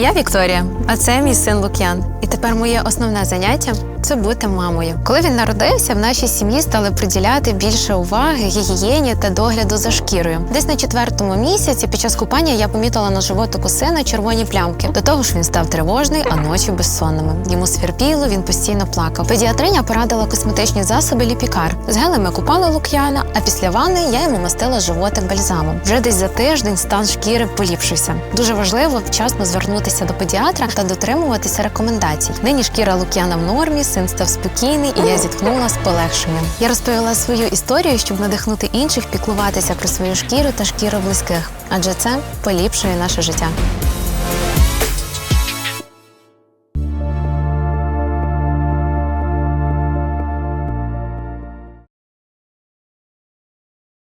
Я Вікторія, а це мій син Лук'ян. І тепер моє основне заняття це бути мамою. Коли він народився, в нашій сім'ї стали приділяти більше уваги гігієні та догляду за шкірою. Десь на четвертому місяці під час купання я помітила на животику сина червоні плямки. До того ж, він став тривожний, а ночі безсонними. Йому сверпіло, він постійно плакав. Педіатриня порадила косметичні засоби ліпікар. З гелем купали Лук'яна, а після ванни я йому мастила животик бальзамом. Вже десь за тиждень стан шкіри поліпшився. Дуже важливо вчасно звернутися до педіатра та дотримуватися рекомендацій. Нині шкіра Лук'яна в нормі, син став спокійний, і я зіткнула з полегшенням. Я розповіла свою історію, щоб надихнути інших піклуватися про свою шкіру та шкіру близьких, адже це поліпшує наше життя.